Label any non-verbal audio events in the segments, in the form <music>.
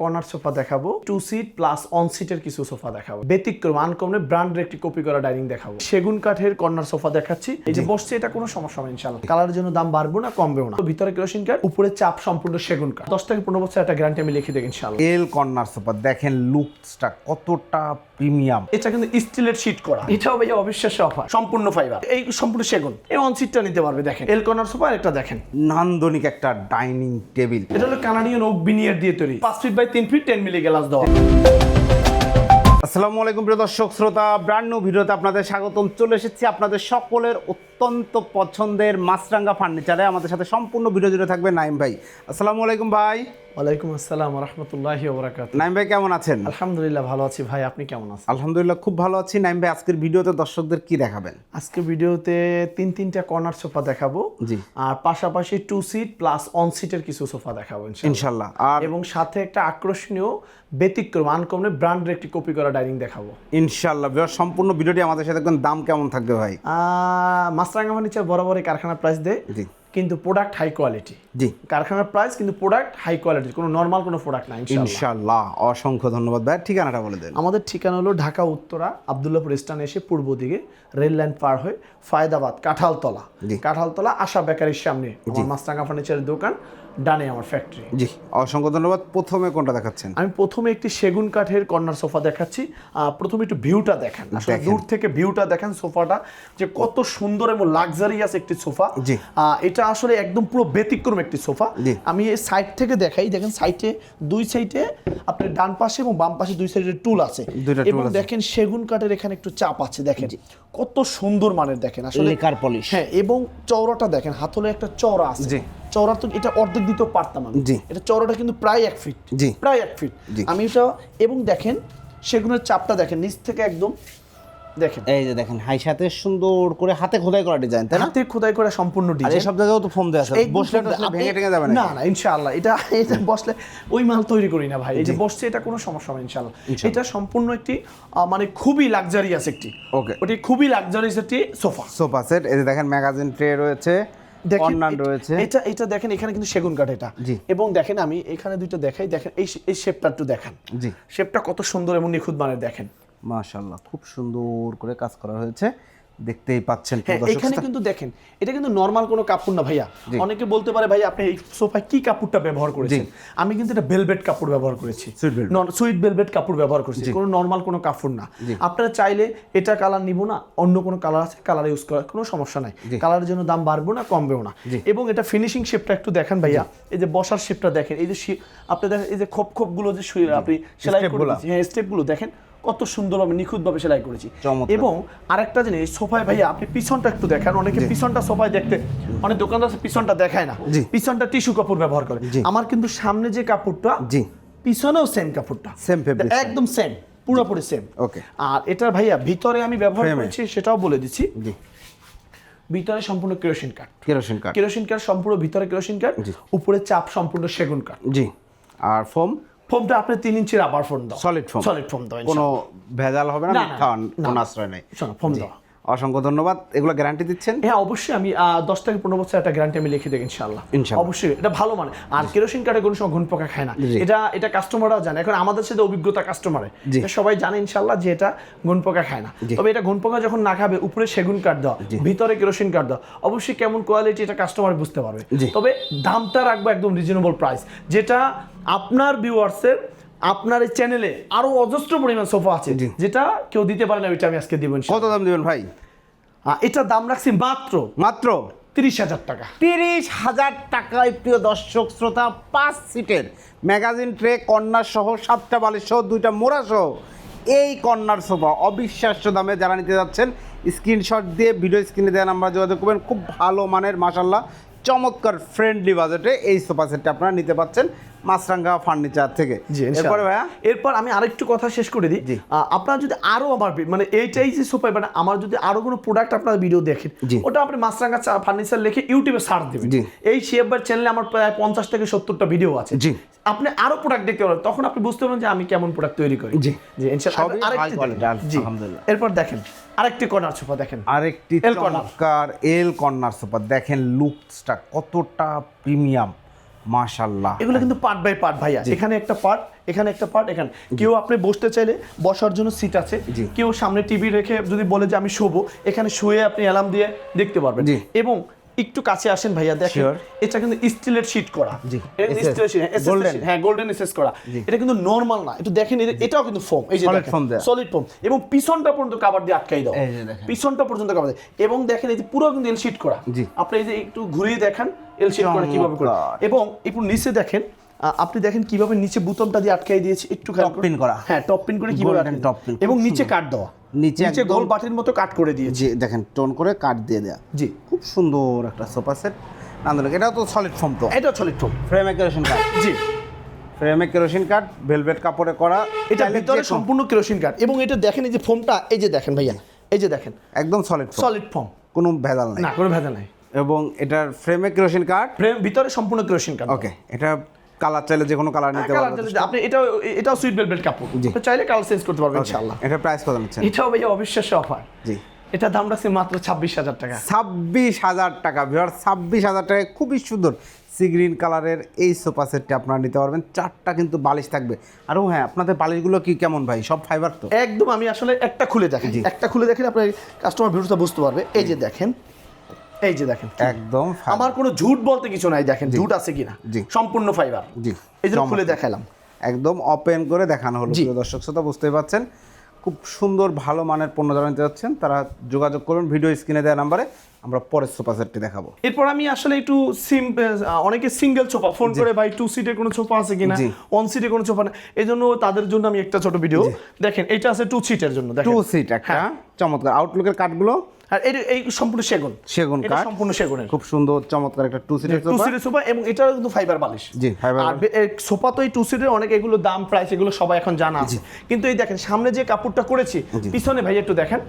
Corner sofa দেখাবো। Two seat plus one সিটের কিছু সোফা দেখাবো। ব্যতিক্রম আনকমনে ব্র্যান্ডের একটি কপি করা ডাইনিং দেখাবো। সেগুন কাঠের কর্নার সোফা দেখাচ্ছি। এই যে বসছে এটা কোনো সমস্যা হবে ইনশাল্লাহ কালারের জন্য দাম বাড়বো না কমবেও না। তো ভিতরে কেরোসিন কাঠ উপরে চাপ সম্পূর্ণ সেগুন কাঠ। দশ থেকে পনেরো বছর একটা গ্যারান্টি আমি লিখে দেখ ইনশাল্লাহ এল কর্নার সোফা দেখেন লুকসটা কতটা প্রিমিয়াম। এটা কিন্তু স্টিলের শীট করা। এটাও ভাই অবিশ্বাস্য অফার সম্পূর্ণ ফাইবার এই সম্পূর্ণ সেগুন। এই অন সিটটা নিতে পারবে দেখেন। এল কর্নার সোফা আর একটা দেখেন। নান্দনিক একটা ডাইনিং টেবিল এটা হলো কানাডিয়ান ওক বিনিয়ার দিয়ে তৈরি। পাঁচ ফিট বাই তিন ফিট টেন মিলি গ্লাস দেওয়া। আসসালামু আলাইকুম প্রিয় দর্শক, শ্রোতা ব্র্যান্ড নিউ ভিডিওতে আপনাদের স্বাগতম। চলে এসেছি আপনাদের সকলের অত্যন্ত পছন্দের মাছরাঙ্গা ফার্নিচারে আমাদের সাথে সম্পূর্ণ ভিডিও জুড়ে থাকবে নাইম ভাই। আসসালামু আলাইকুম ভাই। ওয়ালাইকুম আসসালাম রহমতুল্লাহি ওবরাকাত নাইম ভাই কেমন আছেন? আলহামদুলিল্লাহ ভালো আছি। ভাই আপনি কেমন আছেন? আলহামদুলিল্লাহ খুব ভালো আছি। নাইম ভাই আজকের ভিডিওতে দর্শকদের কি দেখাবেন? আজকে ভিডিওতে তিন তিনটা কর্নার সোফা দেখাবো। জি। আর পাশাপাশি টু সিট প্লাস অন সিটের কিছু সোফা দেখাবো ইনশাল্লাহ আর এবং সাথে একটা আকর্ষণীয় ব্যতিক্রম আনকমনে ব্র্যান্ডের একটি কপি করা ডাইনিং দেখাবো। ইনশাল্লাহ সম্পূর্ণ ভিডিওটি আমাদের সাথে দেখবেন দাম কেমন থাকবে ভাই? মাছরাঙ্গা ফার্নিচার বরাবরই কারখানার প্রাইস দেয়। জি। কিন্তু প্রোডাক্ট হাই কোয়ালিটি জি। কারখানার প্রাইস কিন্তু প্রোডাক্ট হাই কোয়ালিটি কোনো নর্মাল কোনো প্রোডাক্ট না ইনশাআল্লাহ। ইনশাল্লাহ অসংখ্য ধন্যবাদ ভাই। ঠিকানাটা বলে দেন। আমাদের ঠিকানা হলো ঢাকা উত্তরা আবদুল্লাপুর স্টান এসে পূর্ব দিকে রেল লাইন পার হয়ে ফায়দাবাদ কাঁঠালতলা। কাঁঠালতলা আশা বেকারির সামনে মাস্টাঙ্গা ফার্নিচারের দোকান। ডানে আমার ফ্যাক্টরি জি অসংখ্য ধন্যবাদ। প্রথমে কোনটা দেখাচ্ছেন? আমি প্রথমে একটি সেগুন কাঠের কর্নার সোফা দেখাচ্ছি। প্রথমে একটু ভিউটা দেখেন। আসলে। দূর থেকে ভিউটা দেখেন সোফাটা যে কত সুন্দর এবং লাক্সারিয়াস একটি সোফা জি। এটা আসলে একদম পুরো ব্যতিক্রম একটি সোফা। আমি এই সাইড থেকে দেখাই। দেখেন সাইডে দুই সাইডে আপনার ডান পাশে এবং বাম পাশে দুই সাইডে টুল আছে। এবং দেখেন সেগুন কাঠের এখানে একটু চাপ আছে। দেখেন কত সুন্দর মানের দেখেন। আসলে লেকার পলিশ হ্যাঁ এবং চওড়াটা দেখেন। হাতলে একটা চওড়া আছে। জি। চওড়া তো এটা অর্ধেক দিতেও পারতাম আমি। জি। এটা চওড়াটা কিন্তু প্রায় এক ফিট জি। প্রায় এক ফিট আমি এটা এবং দেখেন সেগুলোর চাপটা দেখেন নিচ থেকে একদম দেখেন। এই যে দেখেন হাই সাথে সুন্দর করে হাতে খোদাই করা ডিজাইন তাই না? হাতে খোদাই করে সম্পূর্ণ ডিজাইন সব জায়গায় তো ফোম দেওয়া আছে বসলে ভেঙে টেঙে যাবে না না না ইনশাআল্লাহ। এটা এটা বসলে ওই মাল তৈরি করি না ভাই। এই যে বসছে এটা কোনো সমস্যা হবে ইনশাআল্লাহ। এটা সম্পূর্ণ একটি মানে খুবই লাক্সারিয়াস একটি। ওকে। ওটি খুবই লাক্সারিয়াস একটি সোফা। সোফা সেট এই যে দেখেন ম্যাগাজিন ট্রে রয়েছে। কর্নার এটা- রয়েছে। এটা এটা দেখেন এখানে কিন্তু সেগুন কাঠ এটা। জি। এবং দেখেন আমি এখানে দুইটা দেখাই। দেখেন এই এই শেপটা একটু দেখেন। জি। শেপটা কত সুন্দর এবং নিখুঁত মানের দেখেন। মাশাআল্লাহ খুব সুন্দর করে কাজ করা হয়েছে। দেখতেই পাচ্ছেন হ্যাঁ এখানে কিন্তু দেখেন এটা কিন্তু নর্মাল কোনো কাপড় না ভাইয়া। অনেকে বলতে পারে ভাই আপনি এই সোফায় কি কাপড়টা ব্যবহার করেছেন? আমি কিন্তু এটা ভেলভেট কাপড় ব্যবহার করেছি। সুইট ভেলভেট কাপড় ব্যবহার করেছি। কোনো নর্মাল কোনো কাপড় না। আপনারা চাইলে এটা কালার নিব না অন্য কোনো কালার আছে কালার ইউজ করার কোনো সমস্যা নাই। কালারের জন্য দাম বাড়বো না কমবেও না। এবং এটা ফিনিশিং শেপটা একটু দেখেন ভাইয়া। এই যে বসার শেপটা দেখেন এই যে আপনি দেখেন এই যে খোপ খোপগুলো যে আপনি সেলাই করে হ্যাঁ স্টেপগুলো দেখেন। কত সুন্দরভাবে নিখুঁতভাবে সেলাই করেছি। এবং আরেকটা জিনিস সোফায় ভাইয়া আপনি পিছনটা একটু দেখেন। অনেকে পিছনটা সোফায় দেখতে অনেক দোকানদার পিছনটা দেখায় না। পিছনটা টিস্যু কাপড় ব্যবহার করে। আমার কিন্তু সামনে যে কাপড়টা জি। পিছনেও সেম কাপড়টা। Same fabric। একদম সেম পুরোপুরি সেম ওকে আর এটা ভাইয়া ভিতরে আমি ব্যবহার করেছি সেটাও বলে দিচ্ছি। জি। ভিতরে সম্পূর্ণ কেরোসিন কাঠ কেরোসিন কাঠ কেরোসিন কাঠ সম্পূর্ণ ভিতরে কেরোসিন কাঠ উপরে চাপ সম্পূর্ণ সেগুন কাঠ জি। আর ফোম ফোমটা আপনি তিন ইঞ্চির আবার ফোম দাও। সলিড ফোম সলিড ফোম দাও কোনো ভেজাল হবে না মিথ্যা কোনো। আশ্রয় নেই। ফোম দেওয়া দাও। অসংখ্য ধন্যবাদ। এগুলো গ্যারান্টি দিচ্ছেন? হ্যাঁ অবশ্যই আমি দশ থেকে পনেরো বছর একটা গ্যারান্টি আমি লিখে দেবো ইনশাল্লাহ। অবশ্যই এটা ভালো মানে। আর কেরোসিন কাঠে কোনো সময় ঘুন পোকা খায় না। এটা এটা কাস্টমাররাও জানে। এখন আমাদের সাথে অভিজ্ঞতা কাস্টমারে সবাই জানে ইনশাল্লাহ যে এটা ঘুন পোকা খায় না। তবে এটা ঘুন পোকা যখন না খাবে উপরে সেগুন কাঠ দেওয়া ভিতরে কেরোসিন কাঠ দেওয়া অবশ্যই কেমন কোয়ালিটি এটা কাস্টমার বুঝতে পারবে। তবে দামটা রাখব একদম রিজনেবল প্রাইস যেটা আপনার ভিউয়ার্সের আপনার এই চ্যানেলে আরও অজস্র পরিমাণ সোফা আছে যেটা কেউ দিতে পারে না ওইটা আমি আজকে দিব কত দাম দিবেন ভাই? এটা দাম রাখছি মাত্র মাত্র? তিরিশ হাজার টাকা। তিরিশ হাজার টাকায় প্রিয় দর্শক শ্রোতা পাঁচ সিটের ম্যাগাজিন ট্রে কর্নার সহ সাতটা বালিশ সহ দুইটা মোড়া সহ এই কর্নার সোফা অবিশ্বাস্য দামে যারা নিতে যাচ্ছেন স্ক্রিনশট দিয়ে ভিডিও স্ক্রিনে দেওয়া নাম্বার যোগাযোগ করবেন। খুব ভালো মানের মাসাল্লাহ চমৎকার ফ্রেন্ডলি বাজেটে এই সোফা সেটটা আপনারা নিতে পাচ্ছেন মাছরাঙ্গা ফার্নিচার থেকে এরপরে ভাইয়া এরপর আমি আরেকটু কথা শেষ করে দিই। আপনারা যদি আরও আমার মানে এইটাই যে সোফা মানে আমার যদি আরও কোনো প্রোডাক্ট আপনারা ভিডিও দেখেন ওটা আপনি মাছরাঙ্গা ফার্নিচার লিখে ইউটিউবে সার্চ দেবেন। এই শেয়ারবার চ্যানেলে আমার প্রায় পঞ্চাশ থেকে সত্তরটা ভিডিও আছে জি। আপনি আরও প্রোডাক্ট দেখতে পারেন তখন আপনি বুঝতে পারবেন যে আমি কেমন প্রোডাক্ট তৈরি করি জি। জি ইনশাআল্লাহ আরেকটি। জি আলহামদুলিল্লাহ। এরপর দেখেন আরেকটি কর্নার সোফা দেখেন। আরেকটি L corner L corner sofa. দেখেন লুকসটা কতটা প্রিমিয়াম মাশাল্লাহ এগুলো কিন্তু পার্ট বাই পার্ট ভাইয়া। এখানে একটা পার্ট এখানে একটা পার্ট এখানে। কেউ আপনি বসতে চাইলে বসার জন্য সিট আছে। কেউ সামনে টিভি রেখে যদি বলে যে আমি শোবো এখানে শুয়ে আপনি অ্যালার্ম দিয়ে দেখতে পারবেন। এবং একটু কাছে আসেন ভাইয়া দেখেন। এটা কিন্তু স্টিলের শীট করা। sheet, হ্যাঁ, গোল্ডেন এসএস করা। এটা কিন্তু নরমাল না। একটু দেখেন এটাও কিন্তু ফোম এই যে। সলিড ফোম এবং পিছনটা পর্যন্ত কাভার দিয়ে আটকাই দাও। এই যে দেখেন। পিছনটা পর্যন্ত কাভার এবং দেখেন এই যে পুরো কিন্তু এল শিট করা। আপনি এই যে একটু ঘুরিয়ে দেখেন এল শীট করা কীভাবে করা। এবং একটু নিচে দেখেন আপনি দেখেন কীভাবে নিচে বুতামটা দিয়ে আটকাই দিয়েছে একটু করুন। pin করা। হ্যাঁ টপ পিন করে কীভাবে pin, খুব এবং নিচে। কাট দেওয়া। নিচে নিচে গোল বাটির মতো কাট করে দিয়েছে। যে দেখেন টোন করে কাট দিয়ে দেয়া। জি। খুব সুন্দর একটা সোফা সেট। নান্দনিক এটাও তো সলিড ফর্ম তো। এটা সলিড ফোম ফ্রেমে কেরোসিন কাঠ জি। ফ্রেমে কেরোসিন কাঠ ভেলভেট কাপড়ে করা এটা ভিতরে সম্পূর্ণ কেরোসিন কাট এবং এটা দেখেন এই যে ফোমটা এই যে দেখেন ভাইয়া এই যে দেখেন। একদম সলিড সলিড ফোম কোনো ভেজাল নাই। না কোনো ভেজা নাই। এবং এটার ফ্রেমে কেরোসিন কাঠ ফ্রেম ভিতরে সম্পূর্ণ কেরোসিন কাট ওকে এটা কালার চাইলে যে কোনো কালার নিতে কালার পারবেন আপনি এটাও এটাও সুইট বেলভেট কাপড়। তো চাইলে কালার চেঞ্জ করতে পারবেন ইনশাআল্লাহ। এটা প্রাইস কত নিচ্ছেন? এটাও ভাইয়া অবিশ্বাস্য অফার জি। এটা দাম রাখছে মাত্র ছাব্বিশ হাজার টাকা। ছাব্বিশ হাজার টাকা ভিওর ছাব্বিশ হাজার টাকায় খুবই সুন্দর সি গ্রিন কালারের এই সোফা সেটটি আপনারা নিতে পারবেন। চারটা কিন্তু বালিশ থাকবে। আরও হ্যাঁ আপনাদের বালিশগুলো কি কেমন ভাই? সব ফাইবার তো? একদম আমি আসলে একটা খুলে দেখেন জি। একটা খুলে দেখেন আপনার কাস্টমার ভিউটা বুঝতে পারবে। এই যে দেখেন এই যে দেখেন। একদম আমার কোনো ঝুট বলতে কিছু নাই দেখেন ঝুট আছে কিনা। জি। সম্পূর্ণ ফাইবার জি এই জন্য খুলে দেখালাম। একদম ওপেন করে দেখানো হলো দর্শক শ্রোতা বুঝতেই পারছেন। খুব সুন্দর ভালো মানের পণ্য যারা নিতে যাচ্ছেন তারা যোগাযোগ করুন ভিডিও স্ক্রিনে দেওয়া নাম্বারে আমরা পরের সোফা সেটটি দেখাবো। এরপর আমি আসলে একটু সিম অনেকে সিঙ্গেল সোফা ফোন করে ভাই টু সিটের কোনো সোফা আছে কিনা। ওয়ান সিটের কোনো সোফা না। এই জন্য তাদের জন্য আমি একটা ছোট ভিডিও দেখেন এটা আছে টু সিটের জন্য দেখেন। টু সিট একটা। চমৎকার। আউটলুকের কাঠগুলো আর এটা এই সম্পূর্ণ সেগুন। সেগুন কাঠ। সম্পূর্ণ সেগুনের। খুব সুন্দর চমৎকার একটা টু সিটের টু সিটের সোফা এবং এটাও কিন্তু ফাইবার বালিশ। জি ফাইবার আর সোফা তো এই টু সিটের অনেক এগুলো দাম প্রাইস এগুলো সবাই এখন জানা আছে। কিন্তু এই দেখেন সামনে যে কাপড়টা করেছি পিছনে ভাই একটু দেখেন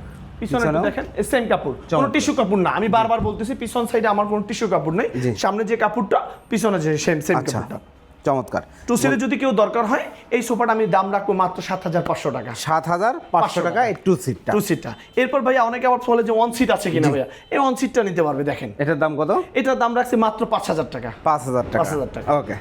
পিছনে দেখেন সেম কাপড়। কোনো টিস্যু কাপড় না। আমি বারবার বলতেছি পিছন সাইডে আমার কোনো টিস্যু কাপড় নেই। সামনে যে কাপড়টা পিছনে যে সেম সেম আচ্ছা। কাপড়টা। চমৎকার। টু সিরিজ যদি কেউ দরকার হয় এই সোফাটা আমি দাম রাখব মাত্র সাত হাজার পাঁচশো টাকা। সাত হাজার পাঁচশো টাকা এই টু। সিটটা টু। সিটটা এরপর ভাইয়া অনেকে আবার বলে যে ওয়ান সিট আছে কিনা ভাইয়া? এই ওয়ান সিটটা নিতে পারবে দেখেন। এটার দাম কত? এটার দাম রাখছে মাত্র পাঁচ হাজার টাকা। পাঁচ হাজার টাকা। 5,000 টাকা। ওকে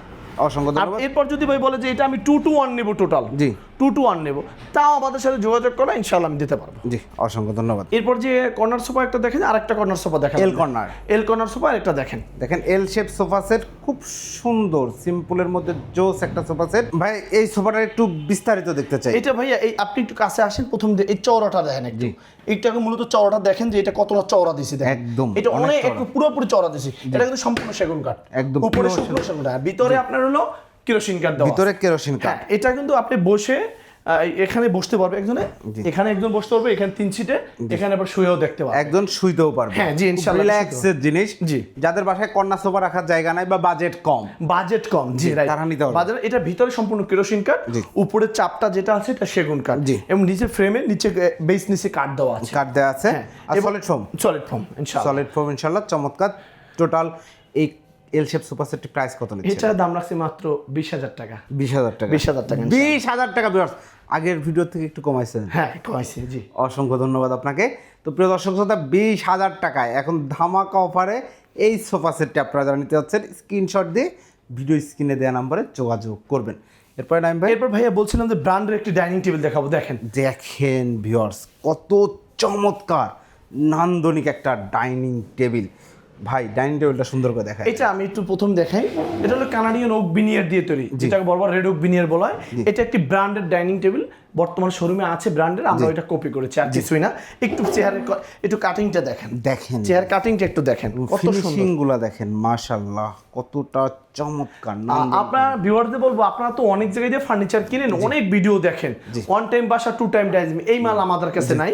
অসংখ্য ধন্যবাদ। এরপর যদি ভাই বলে যে এটা আমি টু টু ওয়ান নেব টোটাল জি। টু টু ওয়ান নেব তাও আমাদের সাথে যোগাযোগ করলে ইনশাল্লাহ আমি দিতে পারব। জি অসংখ্য ধন্যবাদ। এরপর যে কর্নার সোফা একটা দেখেন আর একটা কর্নার সোফা দেখেন। L corner L corner sofa একটা দেখেন। দেখেন এল শেপ সোফা সেট খুব সুন্দর সিম্পলের মধ্যে জোস একটা সোফা সেট ভাই এই সোফাটা একটু বিস্তারিত দেখতে চাই। এটা ভাইয়া এই আপনি একটু কাছে আসেন প্রথম এই চওড়াটা দেখেন একটু। এইটাকে মূলত চওড়াটা দেখেন যে এটা কতটা চওড়া দিছে দেখেন। একদম, এটা অনেক অনেক একটু পুরোপুরি চওড়া দিছে। এটা কিন্তু সম্পূর্ণ সেগুন কাঠ। একদম উপরে সম্পূর্ণ সেগুন। কাঠ ভিতরে আপনার হলো কেরোসিন কাঠ দেওয়া ভিতরে কেরোসিন কাঠ হ্যাঁ এটা কিন্তু আপনি বসে এখানে বসতে পারবে একজনে এখানে একজন বসতে পারবে এখানে তিন সিটে এখানে আবার শুয়েও দেখতে পারবে। একজন শুইতেও পারবে। হ্যাঁ, জি, ইনশাআল্লাহ রিল্যাক্সের জিনিস। জি। যাদের বাসায় কন্যা সোফা রাখার জায়গা নাই বা বাজেট কম। বাজেট কম জি রাইট তারা নিতে পারবে। বাজার এটা ভিতরে সম্পূর্ণ কেরোসিন কাঠ জি। উপরের চাপটা যেটা আছে এটা সেগুন কাঠ জি। এবং নিচে ফ্রেমে নিচে বেস নিচে কাঠ দেওয়া আছে। কাঠ দেওয়া আছে। সলিড ফোম সলিড ফর্ম ইনশাআল্লাহ। সলিড ফোম ইনশাল্লাহ চমৎকার। টোটাল এই এল শেপ সেটটি প্রাইস কত নিচ্ছে? এটার দাম রাখছি মাত্র বিশ হাজার টাকা। বিশ হাজার টাকা। 20,000 টাকা, বিশ হাজার টাকা বিয়ার্স আগের ভিডিও থেকে একটু কমাইছেন? হ্যাঁ কমাইছি জি। অসংখ্য ধন্যবাদ আপনাকে। তো প্রিয় দর্শক শ্রোতা বিশ হাজার টাকায় এখন ধামাকা অফারে এই সোফা সেটটি আপনারা যারা নিতে যাচ্ছেন স্ক্রিনশট দিয়ে ভিডিও স্ক্রিনে দেওয়া নাম্বারে যোগাযোগ করবেন। এরপরে নাইম ভাই? এরপর ভাইয়া বলছিলাম যে ব্র্যান্ডের একটি ডাইনিং টেবিল দেখাবো দেখেন। দেখেন ভিউয়ার্স কত চমৎকার নান্দনিক একটা ডাইনিং টেবিল ভাই ডাইনিং টেবিলটা সুন্দর করে দেখায় এটা আমি একটু প্রথম দেখাই। এটা হলো কানাডিয়ান ওক বিনিয়ার দিয়ে তৈরি। যেটাকে বলবার রেড ওক বিনিয়ার বলা হয়। এটা একটি ব্র্যান্ডেড ডাইনিং টেবিল। বর্তমান শোরুমে আছে ব্র্যান্ডের আমরা ওইটা কপি করেছি আর কিছুই না। একটু চেয়ারের একটু কাটিংটা দেখেন। দেখেন। চেয়ার কাটিংটা একটু দেখেন। কত সুন্দর। ফিনিশিং দেখেন মাশাল্লাহ কতটা চমৎকার নান্দনিক। আপনার ভিউয়ারদের বলব আপনারা তো অনেক জায়গায় দিয়ে ফার্নিচার কিনেন অনেক ভিডিও দেখেন। ওয়ান টাইম বাসা টু টাইম ডাইজমি এই মাল আমাদের কাছে নাই।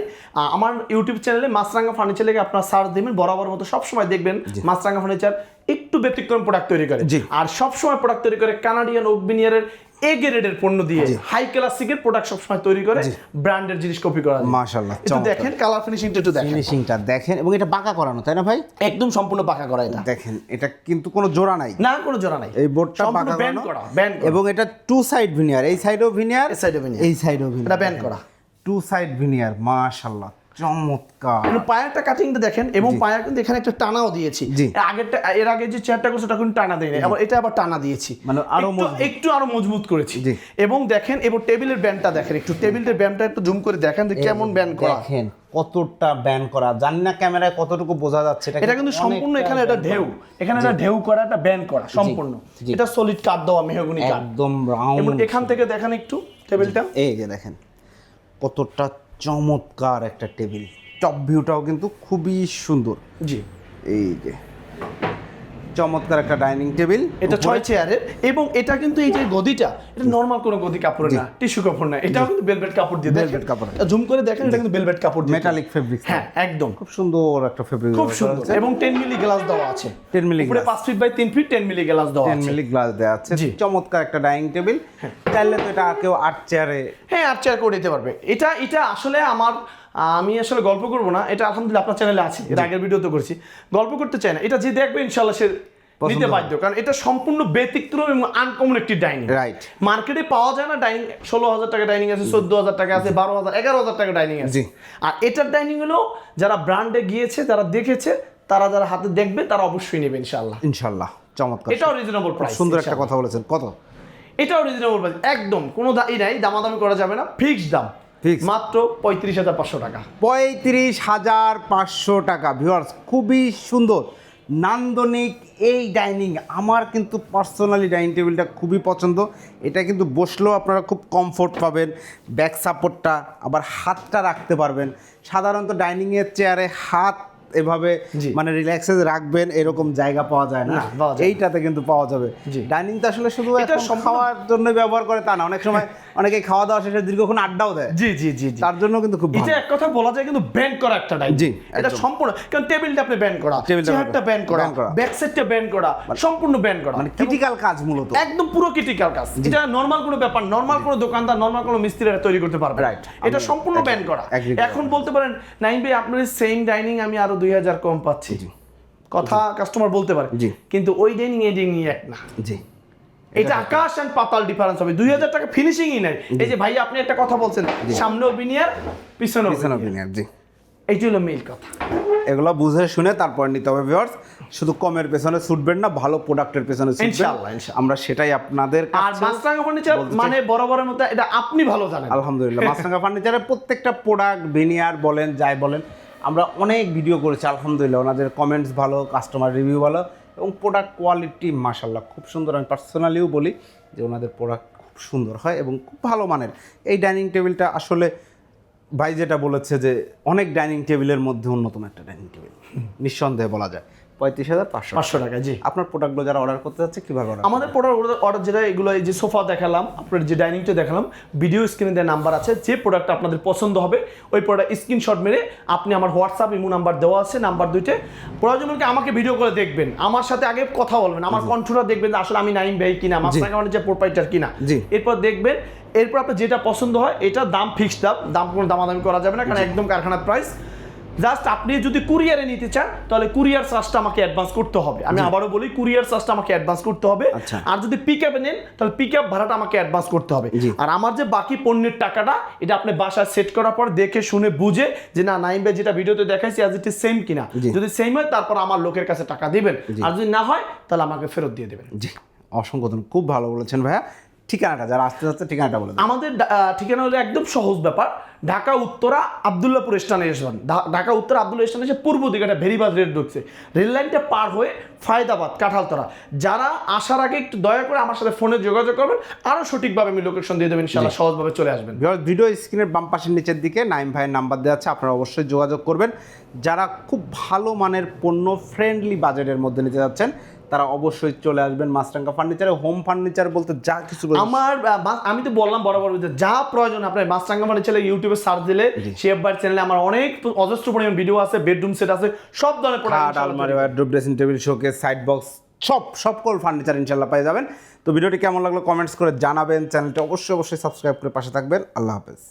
আমার ইউটিউব চ্যানেলে মাছরাঙ্গা ফার্নিচার লেগে আপনারা সার্চ দিবেন বরাবর মতো সবসময় দেখবেন মাছরাঙ্গা ফার্নিচার একটু ব্যতিক্রম প্রোডাক্ট তৈরি করে। আর সবসময় প্রোডাক্ট তৈরি করে কানাডিয়ান ওকবিনিয়ারের এ গ্রেডের পণ্য দিয়ে হাই ক্লাসিকের প্রোডাক্ট সবসময় তৈরি করে ব্র্যান্ডের জিনিস কপি করা। মাশাআল্লাহ, একটু দেখেন কালার ফিনিশিংটা একটু দেখেন। ফিনিশিংটা দেখেন এবং এটা বাঁকা করানো তাই না ভাই? একদম সম্পূর্ণ পাকা করা এটা। দেখেন এটা কিন্তু কোনো জোড়া নাই। না কোনো জোড়া নাই। এই বোর্ডটা বাঁকা ব্যান্ড করানো। ব্যান্ড এবং এটা টু সাইড ভিনিয়ার এই সাইডেও ভিনিয়ার এই side ও veneer। এই সাইডেও ভিনিয়ার এটা band করা। টু সাইড ভিনিয়ার মাশাআল্লাহ। চমৎকার। কিন্তু পায়ারটা কাটিংটা দেখেন এবং পায়ার কিন্তু এখানে একটা টানাও দিয়েছি। আগেরটা এর আগে যে চেয়ারটা করছে কিন্তু টানা দেয়নি। আবার এটা আবার টানা দিয়েছি। মানে আরও একটু- একটু আরও মজবুত করেছি। এবং দেখেন এবার টেবিলের ব্যান্ডটা দেখেন একটু। টেবিলের ব্যান্ডটা একটু জুম করে দেখেন যে কেমন ব্যান্ড করা। দেখেন কতটা ব্যান করা। জানি না ক্যামেরায় কতটুকু বোঝা যাচ্ছে এটা কিন্তু সম্পূর্ণ এখানে এটা ঢেউ। এখানে একটা ঢেউ করা একটা ব্যান্ড করা সম্পূর্ণ। এটা সলিড কাঠ দেওয়া মেহগুনি কাঠ একদম রাউন্ড এখান থেকে দেখেন একটু টেবিলটা এই যে দেখেন কতটা চমৎকার একটা টেবিল। টপ ভিউটাও কিন্তু খুবই সুন্দর। জি। এই যে। চমৎকার একটা ডাইনিং টেবিল। এটা ছয় চেয়ারের এবং এটা কিন্তু এই যে গদিটা এটা নর্মাল কোনো গদি কাপড় না টিস্যু কাপড় না এটাও কিন্তু বেলভেট কাপড় দিয়ে দেখেন। কাপড়। জুম করে দেখেন এটা কিন্তু বেলভেট কাপড় দিয়ে। মেটালিক ফেব্রিক হ্যাঁ একদম। খুব সুন্দর একটা ফেব্রিক খুব সুন্দর এবং 10 মিলি গ্লাস দেওয়া আছে। 10 মিলি উপরে glass। 5 feet by 3 feet 10 milli glass দেওয়া আছে। মিলি গ্লাস দেওয়া আছে। চমৎকার একটা ডাইনিং টেবিল চাইলে তো এটা কেউ আট চেয়ারে হ্যাঁ আট চেয়ার করে দিতে পারবে। এটা এটা আসলে আমার আমি আসলে গল্প করব না এটা আলহামদুলিল্লাহ আপনার চ্যানেলে আছে এর আগের ভিডিওতে করছি। গল্প করতে চাই না এটা যে দেখবে ইনশাল্লাহ সে নিতে বাধ্য কারণ এটা সম্পূর্ণ ব্যতিক্রম এবং আনকমন একটি ডাইনিং রাইট মার্কেটে পাওয়া যায় না ডাইনিং ষোলো হাজার টাকা ডাইনিং আছে চোদ্দ হাজার টাকা আছে বারো হাজার এগারো হাজার টাকা ডাইনিং আছে। আর এটার ডাইনিং হলো যারা ব্র্যান্ডে গিয়েছে যারা দেখেছে তারা যারা হাতে দেখবে তারা অবশ্যই নেবে ইনশাল্লাহ ইনশাল্লাহ চমৎকার। এটাও রিজনেবল প্রাইস সুন্দর একটা কথা বলেছেন কত? এটাও রিজনেবল প্রাইস একদম কোনো দাই নাই দামাদামি করা যাবে না ফিক্সড দাম। মাত্র পঁয়ত্রিশ হাজার পাঁচশো টাকা। পঁয়ত্রিশ হাজার পাঁচশো টাকা ভিউয়ার্স খুবই সুন্দর। নান্দনিক এই ডাইনিং আমার কিন্তু পার্সোনালি ডাইনিং টেবিলটা খুবই পছন্দ। এটা কিন্তু বসলেও আপনারা খুব কমফোর্ট পাবেন ব্যাক সাপোর্টটা আবার হাতটা রাখতে পারবেন। সাধারণত ডাইনিংয়ের চেয়ারে হাত এভাবে মানে রিল্যাক্সে রাখবেন এরকম জায়গা পাওয়া যায় না। এইটাতে কিন্তু পাওয়া যাবে। ডাইনিং তো আসলে শুধু এটা খাওয়ার জন্য ব্যবহার করে তা না। অনেক সময় <laughs> অনেকে খাওয়া দাওয়া শেষে দীর্ঘক্ষণ আড্ডাও দেয়। জি জি জি তার জন্য কিন্তু খুব ভালো। এটা এক কথা বলা যায় কিন্তু ব্যান্ড করা একটা ডাইনিং জি, এটা সম্পূর্ণ কারণ টেবিলটা আপনি ব্যান্ড করা চেয়ারটা ব্যান্ড করা। ব্যাক সাইডটা ব্যান্ড করা। সম্পূর্ণ ব্যান্ড করা। মানে ক্রিটিক্যাল কাজ মূলত। একদম পুরো ক্রিটিক্যাল কাজ। এটা নর্মাল কোনো ব্যাপার নরমাল কোনো দোকানদার নরমাল কোনো মিস্ত্রিরা তৈরি করতে পারবে রাইট এটা সম্পূর্ণ ব্যান করা। এখন বলতে পারেন নাইন ভাই আপনার সেম ডাইনিং আমি আরও দুই হাজার কম পাচ্ছি। কথা কাস্টমার বলতে পারে। কিন্তু ওই ডাইনিং এক না। জি। এটা আকাশ এন্ড পাতাল ডিফারেন্স হবে। দুই হাজার টাকা ফিনিশিংই নাই। এই যে ভাই আপনি একটা কথা বলছেন বিনিয়ার পিছনেও পিছন বিনিয়ার। জি। এইটি হলো মেইল কথা। এগুলো বুঝে শুনে তারপর নিতে হবে ভিউয়ার্স শুধু কমের পেছনে ছুটবেন না ভালো প্রোডাক্টের পেছনে ইনশাআল্লাহ। আমরা সেটাই আপনাদের আর ফার্নিচার মানে বড় বড় মতো এটা আপনি ভালো জানেন। আলহামদুলিল্লাহ মাছরাঙ্গা ফার্নিচারের প্রত্যেকটা প্রোডাক্ট ভেনিয়ার বলেন যাই বলেন আমরা অনেক ভিডিও করেছি আলহামদুলিল্লাহ। ওনাদের কমেন্টস ভালো কাস্টমার রিভিউ ভালো এবং প্রোডাক্ট কোয়ালিটি মাশাল্লাহ খুব সুন্দর। আমি পার্সোনালিও বলি যে ওনাদের প্রোডাক্ট খুব সুন্দর হয় এবং খুব ভালো মানের। এই ডাইনিং টেবিলটা আসলে ভাই যেটা বলেছে যে অনেক ডাইনিং টেবিলের মধ্যে অন্যতম একটা ডাইনিং টেবিল নিঃসন্দেহে বলা যায়। পঁয়ত্রিশ হাজার পাঁচশো পাঁচশো টাকা জি। আপনার প্রোডাক্টগুলো যারা অর্ডার করতে যাচ্ছে কীভাবে অর্ডার আমাদের প্রোডাক্ট অর্ডার যেটা এগুলো এই যে সোফা দেখালাম আপনার যে ডাইনিংটা দেখালাম ভিডিও স্ক্রিনে দেওয়া নাম্বার আছে যে প্রোডাক্ট আপনাদের পছন্দ হবে ওই প্রোডাক্ট স্ক্রিনশট মেরে আপনি আমার হোয়াটসঅ্যাপ ইমো নাম্বার দেওয়া আছে নাম্বার দুইটে। প্রয়োজন হলে আমাকে ভিডিও করে দেখবেন আমার সাথে আগে কথা বলবেন আমার কণ্ঠটা দেখবেন আসলে আমি নাইম ভাই কিনা আমার যে প্রোপাইটার কিনা। জি। এরপর দেখবেন এরপর আপনার যেটা পছন্দ হয় এটা দাম ফিক্সড দাম দাম কোনো দামাদামি করা যাবে না কারণ একদম কারখানার প্রাইস জাস্ট আপনি যদি কুরিয়ারে নিতে চান তাহলে কুরিয়ার চার্জটা আমাকে অ্যাডভান্স করতে হবে। আমি আবারও বলি কুরিয়ার চার্জটা আমাকে অ্যাডভান্স করতে হবে। আচ্ছা। আর যদি পিক আপে নেন তাহলে পিক আপ ভাড়াটা আমাকে অ্যাডভান্স করতে হবে। আর আমার যে বাকি পণ্যের টাকাটা এটা আপনি বাসায় সেট করার পর দেখে শুনে বুঝে যে না নাইম ভাই যেটা ভিডিওতে দেখাইছি আজ ইট সেম কিনা। যদি সেম হয় তারপর আমার লোকের কাছে টাকা দিবেন। আর যদি না হয় তাহলে আমাকে ফেরত দিয়ে দেবেন। জি। অসংখ্য খুব ভালো বলেছেন ভাইয়া। ঠিকানাটা যারা আসতে যাচ্ছে ঠিকানাটা বলে আমাদের ঠিকানা হলো একদম সহজ ব্যাপার ঢাকা উত্তরা আবদুল্লাপুর স্টেশনে এসবেন ঢা- ঢাকা উত্তরা আবদুল্লাহ স্টেশনে এসে পূর্ব দিকে একটা ভেরিবাজ রেল ঢুকছে। রেল লাইনটা পার হয়ে ফায়দাবাদ কাঁঠালতরা যারা আসার আগে একটু দয়া করে আমার সাথে ফোনে যোগাযোগ করবেন আরও সঠিকভাবে আমি লোকেশন দিয়ে দেবেন ইনশাআল্লাহ সহজভাবে চলে আসবেন। ভিডিও স্ক্রিনের বাম পাশের নিচের দিকে নাইম ভাইয়ের নাম্বার দেওয়া আছে আপনারা অবশ্যই যোগাযোগ করবেন। যারা খুব ভালো মানের পণ্য ফ্রেন্ডলি বাজেটের মধ্যে নিতে যাচ্ছেন তারা অবশ্যই চলে আসবেন মাছরাঙ্গা ফার্নিচারে হোম ফার্নিচার বলতে যা কিছু আমার আমি তো বললাম বরাবর যে যা প্রয়োজন আপনার মাছরাঙ্গা ছেলে ইউটিউবে সার্চ দিলে শেফ বার চ্যানেলে আমার অনেক অজস্র পরিমাণ ভিডিও আছে বেডরুম সেট আছে সব ধরনের প্রোডাক্ট আলমারি wardrobe dressing table showcase side box সব সকল ফার্নিচার ইনশাল্লাহ পেয়ে যাবেন। তো ভিডিওটি কেমন লাগল কমেন্টস করে জানাবেন। চ্যানেলটি অবশ্যই অবশ্যই সাবস্ক্রাইব করে পাশে থাকবেন। আল্লাহ হাফেজ।